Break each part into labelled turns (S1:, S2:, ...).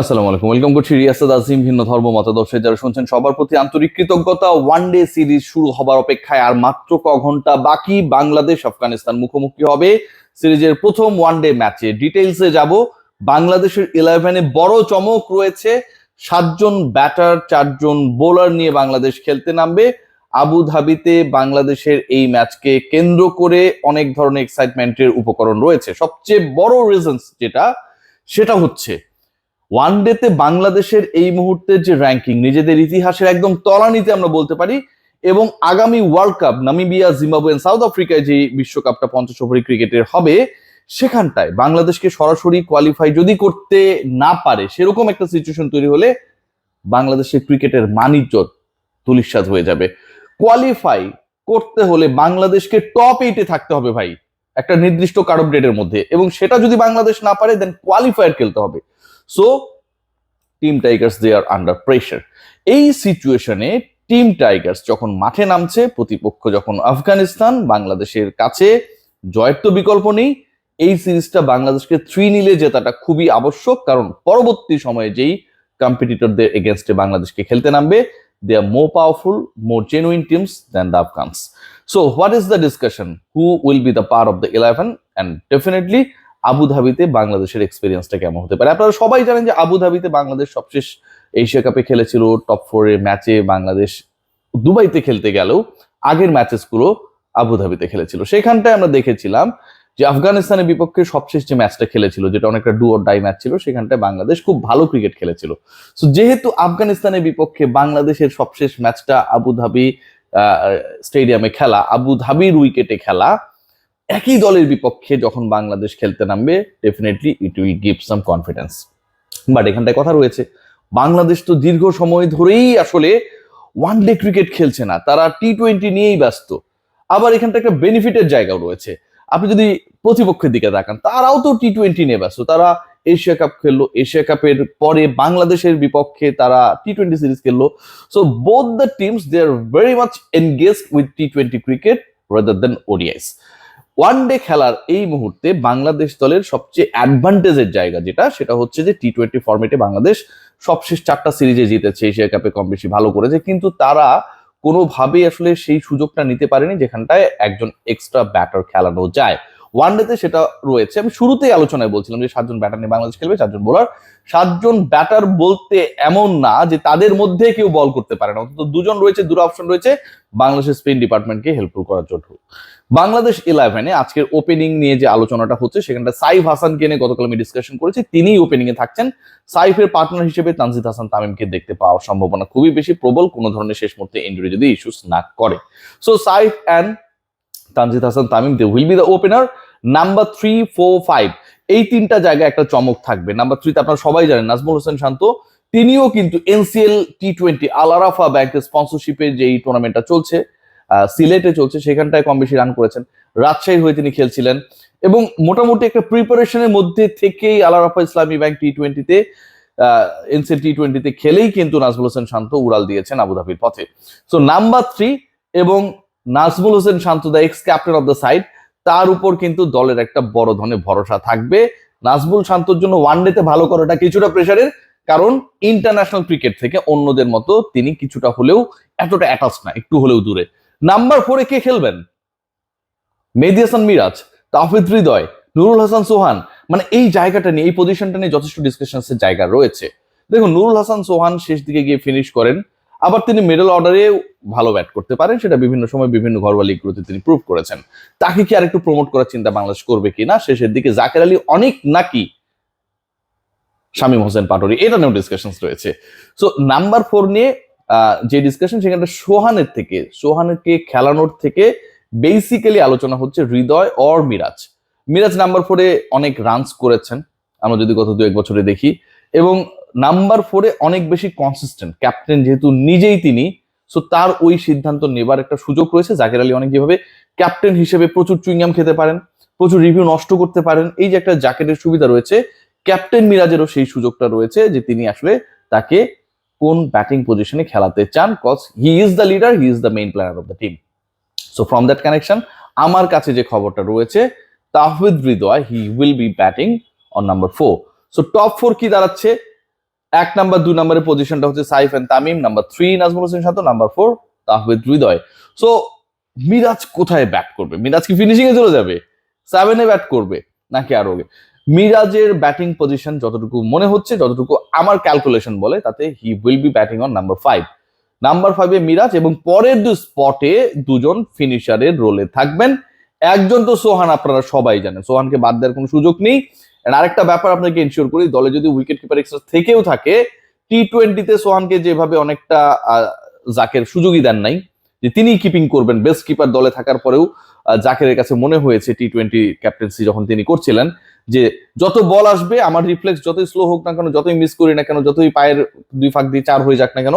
S1: আসসালামু আলাইকুম। ওয়েলকাম করছি রিয়াসাদ আজিম, ভিন্ন ধর্ম মতাদর্শে। যারা শুনছেন সবার প্রতি আন্তরিক কৃতজ্ঞতা ওয়ান ডে সিরিজ শুরু হবার অপেক্ষায় আর মাত্র ক ঘণ্টা বাকি, বাংলাদেশ, আফগানিস্তান মুখোমুখি হবে সিরিজের প্রথম ওয়ান ডে ম্যাচে ডিটেইলসে যাব। বাংলাদেশের ইলেভেনে বড় চমক রয়েছে। সাতজন ব্যাটার চারজন বোলার নিয়ে বাংলাদেশ খেলতে নামবে। আবু ধাবিতে বাংলাদেশের এই ম্যাচকে কেন্দ্র করে অনেক ধরনের এক্সাইটমেন্টের উপকরণ রয়েছে। সবচেয়ে বড় রিজনস যেটা, সেটা হচ্ছে ওয়ান ডেতে বাংলাদেশের এই মুহূর্তের যে র্যাঙ্কিং নিজেদের ইতিহাসের একদম তলানিতে আমরা বলতে পারি, এবং আগামী ওয়ার্ল্ড কাপ নামিবিয়া জিম্বাবুয়েন সাউথ আফ্রিকায় যে বিশ্বকাপটা পঞ্চাশ ওভারি ক্রিকেটের হবে, সেখানটায় বাংলাদেশকে সরাসরি কোয়ালিফাই যদি করতে না পারে, সেরকম একটা সিচুয়েশন তৈরি হলে বাংলাদেশের ক্রিকেটের মানিজ্যত তুলিশ্বাদ হয়ে যাবে। কোয়ালিফাই করতে হলে বাংলাদেশকে টপ এইটে থাকতে হবে ভাই, একটা নির্দিষ্ট কারব ডেটের মধ্যে, এবং সেটা যদি বাংলাদেশ না পারে দেন কোয়ালিফায়ার খেলতে হবে। So team Tigers they are under pressure এই সিচুয়েশনে টিম টাইগার্স যখন মাঠে নামছে, প্রতিপক্ষ যখন আফগানিস্তান, বাংলাদেশের কাছে জয়ের তো বিকল্প নেই। এই সিরিজটা বাংলাদেশকে থ্রি নিলে জেতাটা খুবই আবশ্যক, কারণ পরবর্তী সময়ে যেই কম্পিটিটরদের এগেনস্টে বাংলাদেশকে খেলতে নামবে they are more powerful more genuine teams than the Afghans so what is the discussion who will be the part of the eleven and definitely Abu ধাবিতে বাংলাদেশের এক্সপিরিয়েন্সটা কেমন হতে পারে? আপনারা সবাই জানেন যে আবুধাবিতে বাংলাদেশ সবশেষ এশিয়া কাপে খেলেছিল টপ ফোরের ম্যাচে বাংলাদেশ দুবাইতে খেলতে গেলেও আগের ম্যাচেসগুলো আবু ধাবিতে খেলেছিল। সেখানটায় আমরা দেখেছিলাম যে আফগানিস্তানের বিপক্ষে সবশেষ যে ম্যাচটা খেলেছিল, যেটা অনেকটা ডু অর ডাই ম্যাচ ছিল, সেখানটায় বাংলাদেশ খুব ভালো ক্রিকেট খেলেছিল। সো যেহেতু আফগানিস্তানের বিপক্ষে বাংলাদেশের সবশেষ ম্যাচটা আবুধাবি স্টেডিয়ামে খেলা আবু ধাবির উইকেটে খেলা একই দলের বিপক্ষে যখন বাংলাদেশ খেলতে নামবে definitely it will give some confidence but এখানটায় কথা রয়েছে, বাংলাদেশ তো দীর্ঘ সময় ধরেই আসলে ওয়ান ডে ক্রিকেট খেলছে না, তারা টি টোয়েন্টি নিয়েই ব্যস্ত। আবার এখানটা একটা বেনিফিটের জায়গাও রয়েছে। আপনি যদি প্রতিপক্ষের দিকে তাকান, তারাও তো টি টোয়েন্টি নিয়ে ব্যস্ত। তারা এশিয়া কাপ খেললো এশিয়া কাপের পরে বাংলাদেশের বিপক্ষে তারা টি টোয়েন্টি সিরিজ খেললো। So both the teams they are very much engage with T twenty cricket rather than ODIs one day খেলার এই মুহূর্তে বাংলাদেশ দলের সবচেয়ে অ্যাডভান্টেজের জায়গা যেটা, সেটা হচ্ছে যে টি টোয়েন্টি ফর্মেটে বাংলাদেশ সবশেষ চারটা সিরিজে জিতেছে এশিয়া কাপে কম বেশি ভালো করেছে। কিন্তু তারা কোনোভাবেই আসলে সেই সুযোগটা নিতে পারেনি যেখানটায় একজন এক্সট্রা ব্যাটার খেলানো যায়। ওয়ান ডেতে সেটা রয়েছে। আমি শুরুতেই আলোচনায় বলছিলাম যে সাতজন ব্যাটার নিয়ে বাংলাদেশ খেলবে চারজন বোলার সাতজন ব্যাটার বলতে এমন না যে তাদের মধ্যে কেউ বল করতে পারে না। অন্তত দুজন রয়েছে, দুটো অপশন রয়েছে। বাংলাদেশের স্পিন ডিপার্টমেন্টকে হেল্পফুল করার জন্য। বাংলাদেশ ইলেভেনে আজকের ওপেনিং নিয়ে যে আলোচনাটা হচ্ছে, সেখানটা সাইফ হাসানকে নিয়ে গতকাল আমি ডিসকাশন করেছি। তিনিই ওপেনিং এ থাকছেন। সাইফের পার্টনার হিসেবে তানজিদ হাসান তামিমকে দেখতে পাওয়ার সম্ভাবনা খুবই বেশি। প্রবল কোনো ধরনের শেষ মুহূর্তে ইঞ্জুরি যদি ইস্যুস না করে। So Saif and Tanjid Hasan Tamim they will be the opener number three four five এই তিনটা জায়গায় একটা চমক থাকবে। নাম্বার থ্রিতে আপনারা সবাই জানেন, নাজমুল হোসেন শান্ত, তিনিও কিন্তু এনসিএল টি টোয়েন্টি আলারাফা ব্যাংকের স্পন্সরশিপে যে এই টুর্নামেন্টটা চলছে সিলেটে চলছে, সেখানটায় কম বেশি রান করেছেন। রাজশাহী হয়ে তিনি খেলছিলেন। এবং মোটামুটি একটা প্রিপারেশনের মধ্যে থেকেই আল আরাফা ইসলামী ব্যাংক টি টোয়েন্টিতে এনসিএল টি টোয়েন্টিতে খেলেই কিন্তু নাজমুল হোসেন শান্ত উড়াল দিয়েছেন আবুধাবির পথে। সো নাম্বার থ্রি এবং Nazmul Hossain Shanto the ex captain of the side তার উপর কিন্তু দলের একটা বড় ধরনের ভরসা থাকবে। নাজমুল শান্তর জন্য ওয়ান ডেতে ভালো করাটা কিছুটা প্রেশারের কারণ ইন্টারন্যাশনাল ক্রিকেট থেকে অন্যদের মতো তিনি কিছুটা হলেও এতটা অ্যাটাচ না, একটু হলেও দূরে। নাম্বার ফোরে কে খেলবেন? মেহেদি হাসান মিরাজ তাফিদ হৃদয়, নুরুল হাসান সোহান। মানে এই জায়গাটা নিয়ে, এই পজিশনটা নিয়ে যথেষ্ট ডিসকাশনস এর জায়গা রয়েছে। দেখুন, নুরুল হাসান সোহান শেষ দিকে গিয়ে ফিনিশ করেন। আবার তিনি মিডল অর্ডারে ভালো ব্যাট করতে পারেন, সেটা বিভিন্ন সময় বিভিন্ন ঘরোয়া লিগগুলোতে তিনি প্রুভ করেছেন। তাকে কি আরেকটু প্রমোট করার চিন্তা বাংলাদেশ করবে কিনা? শেষের দিকে জাকের আলী অনেক নাকি শামীম হোসেন পাটোরি এটা নিয়েও ডিসকাশন রয়েছে। সো নাম্বার ফোর নিয়ে যে ডিসকাশন সেখানে সোহানের থেকে, সোহানকে খেলানোর থেকে বেসিক্যালি আলোচনা হচ্ছে হৃদয় অর মিরাজ। মিরাজ নাম্বার ফোরে অনেক রানস করেছেন, আমরা যদি গত দু এক বছরে দেখি। এবং নাম্বার ফোরে অনেক বেশি কনসিস্টেন্ট ক্যাপ্টেন যেহেতু নিজেই তিনি সো তার ওই সিদ্ধান্ত নেবার একটা সুযোগ রয়েছে। জাকের আলী অনেক যেভাবে ক্যাপ্টেন হিসেবে প্রচুর চুইংগাম খেতে পারেন, প্রচুর রিভিউ নষ্ট করতে পারেন, এই যে একটা জ্যাকেটের সুবিধা রয়েছে ক্যাপ্টেন মিরাজেরও সেই সুযোগটা রয়েছে যে তিনি আসলে তাকে কোন ব্যাটিং পজিশনে খেলাতে চান? Cause he is the leader he is the main player of the team so from that connection আমার কাছে যে খবরটা রয়েছে, Tahbid Hridoy he will be batting on number four so top four কি দাঁড়াচ্ছে? এক নাম্বার দুই নাম্বারের পজিশনটা হচ্ছে Saif and Tamim number three Najmul Hossain Shanto number four Tahbid Hridoy. So Miraz কোথায় ব্যাট করবে? মিরাজ কি ফিনিশিং এ চলে যাবে? সেভেনে ব্যাট করবে? নাকি আরও মিরাজের ব্যাটিং পজিশন যতটুকু মনে হচ্ছে, যতটুকু আমার ক্যালকুলেশন বলে, তাতে he will be batting on number five number ফাইভে মিরাজ এবং পরের দু স্পটে দুজন ফিনিশারের রোলে থাকবেন। একজন তো সোহান, আপনারা সবাই জানেন। সোহানকে বাদ দেওয়ার কোনো সুযোগ নেই। আরেকটা ব্যাপার আপনাকে ইনশিওর করি, দলে যদি উইকেট কিপার এক্সট্রা থেকেও থাকে টি টোয়েন্টিতে সোহানকে যেভাবে অনেকটা জাকের সুযোগই দেন নাই, যে তিনি কিপিং করবেন বেস্ট কিপার দলে থাকার পরেও জাকেরের কাছে মনে হয়েছে টি টোয়েন্টি ক্যাপ্টেন্সি যখন তিনি করছিলেন যে যত বল আসবে, আমার রিফ্লেক্স যতই স্লো হোক না কেন, যতই মিস করি না কেন, যতই পায়ের দুই ফাঁক দিয়ে চার হয়ে যাক না কেন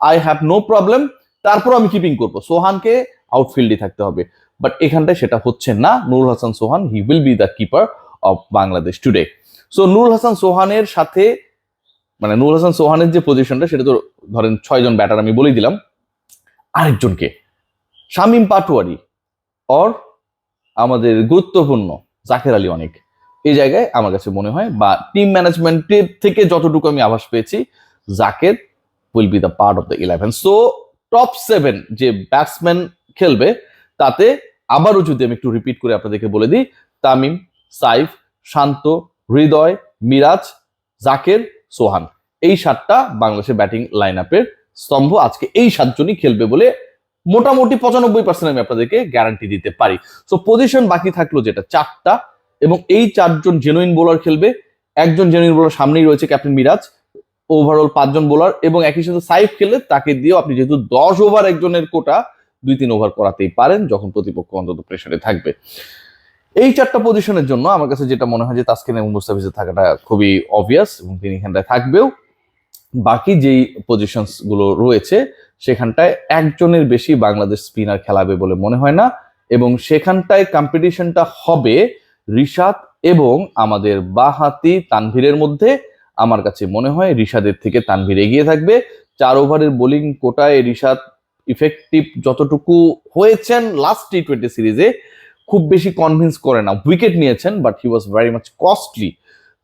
S1: আই হ্যাভ নো প্রবলেম তারপর আমি কিপিং করব। সোহানকে আউটফিল্ডে থাকতে হবে। বাট এখানটায় সেটা হচ্ছে না। Nurul Hasan Sohan he will be the keeper of Bangladesh today so Nurul Hasan সোহানের সাথে মানে নুরুল হাসান সোহানের যে পজিশনটা সেটা তো ধরেন ছয়জন ব্যাটার আমি বলেই দিলাম। আরেকজনকে, শামিম পাটোয়ারি অর আমাদের গুরুত্বপূর্ণ জাকের আলী অনেক। এই জায়গায় আমার কাছে মনে হয় বা টিম ম্যানেজমেন্টের থেকে যতটুকু আমি আভাস পেয়েছি Jaker will be the part of the eleven so top seven যে ব্যাটসম্যান খেলবে, তাতে আবারও যদি আমি একটু রিপিট করে আপনাদেরকে বলে দিই, তামিম, সাইফ, শান্ত, হৃদয়, মিরাজ, জাকের, সোহান। এই সাতটা বাংলাদেশের ব্যাটিং লাইন আপের স্তম্ভ আজকে এই সাতজনই খেলবে বলে মোটামুটি পঁচানব্বই পার্সেন্ট আমি আপনাদেরকে গ্যারান্টি দিতে পারি। সো পজিশন বাকি থাকল যেটা, চারটা। এবং এই চারজন জেনুইন বোলার খেলবে। একজন জেনুইন বোলার সামনেই রয়েছে ক্যাপ্টেন মিরাজ ওভারঅল পাঁচজন বোলার এবং একই সাথে সাইফ খেললে তাকে দিয়েও আপনি যেহেতু দশ ওভার একজনের কোটা দুই তিন ওভার করাতেই পারেন যখন প্রতিপক্ষ অন্তত প্রেশারে থাকবে। এই চারটা পজিশনের জন্য আমার কাছে যেটা মনে হয় যে তাসকিন এবং মুস্তাফিজের থাকাটা খুবই অবভিয়াস এবং তিনি এখানটায় থাকবেও। বাকি যেই পজিশনসগুলো রয়েছে, সেখানটায় একজনের বেশি বাংলাদেশ স্পিনার খেলাবে বলে মনে হয় না এবং সেখানটায় কম্পিটিশনটা হবে রিশাদ এবং আমাদের বাহাতি তানভীরের মধ্যে আমার কাছে মনে হয় রিশাদের থেকে তানভীর এগিয়ে থাকবে। চার ওভারের বোলিং কোটায় রিশাদ ইফেক্টিভ যতটুকু হয়েছেন লাস্ট টি টোয়েন্টি সিরিজে খুব বেশি কনভিন্স করে না। উইকেট নিয়েছেন but he was very much costly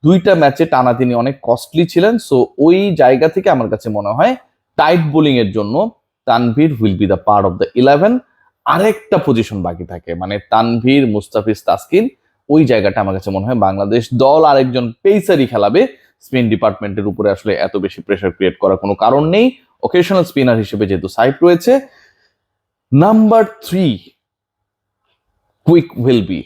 S1: দুইটা ম্যাচে টানা তিনি অনেক কস্টলি ছিলেন সো ওই জায়গা থেকে আমার কাছে মনে হয় টাইট বোলিং এর জন্য Tanvir will be the part of the eleven আরেকটা পজিশন বাকি থাকে মানে তানভীর, মুস্তাফিজ, তাসকিন ওই জায়গাটা আমার কাছে মনে হয় বাংলাদেশ দল আরেকজন পেসারই খেলাবে। স্পিন ডিপার্টমেন্টের উপরে আসলে এত বেশি প্রেশার ক্রিয়েট করার কোনো কারণ নেই। ওকেশনাল স্পিনার হিসেবে যেহেতু সাইট রয়েছে। Number three quick will be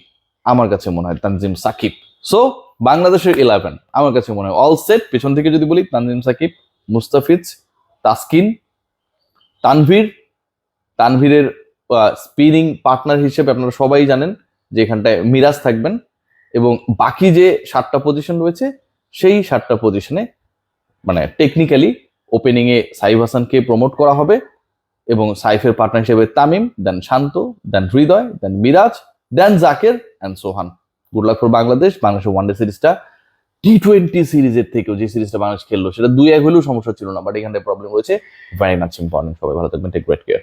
S1: আমার কাছে মনে হয় তানজিম সাকিব সো বাংলাদেশের ইলেভেন আমার কাছে মনে হয় অল সেট পেছন থেকে যদি বলি তানজিম সাকিব মুস্তাফিজ তাসকিন তানভীর তানভীরের স্পিনিং পার্টনার হিসেবে আপনারা সবাই জানেন। যে এখানটায় মিরাজ থাকবেন এবং বাকি যে সাতটা পজিশন রয়েছে, সেই সাতটা পজিশনে মানে টেকনিক্যালি ওপেনিং এ সাইফ হাসানকে প্রমোট করা হবে এবং সাইফের পার্টনার হিসেবে Tamim then Shanto then Hridoy then Miraz then Jaker and Sohan. Good luck for Bangladesh বাংলাদেশের ওয়ানডে সিরিজটা টি টোয়েন্টি সিরিজের থেকেও যে সিরিজটা বাংলাদেশ খেললো, সেটা দুই এক হলেও সমস্যা ছিল না বাট এখানে প্রবলেম রয়েছে। ভেরি মাচ ইম্পর্টেন্ট সবাই ভালো থাকবেন টেক গ্রেট কেয়ার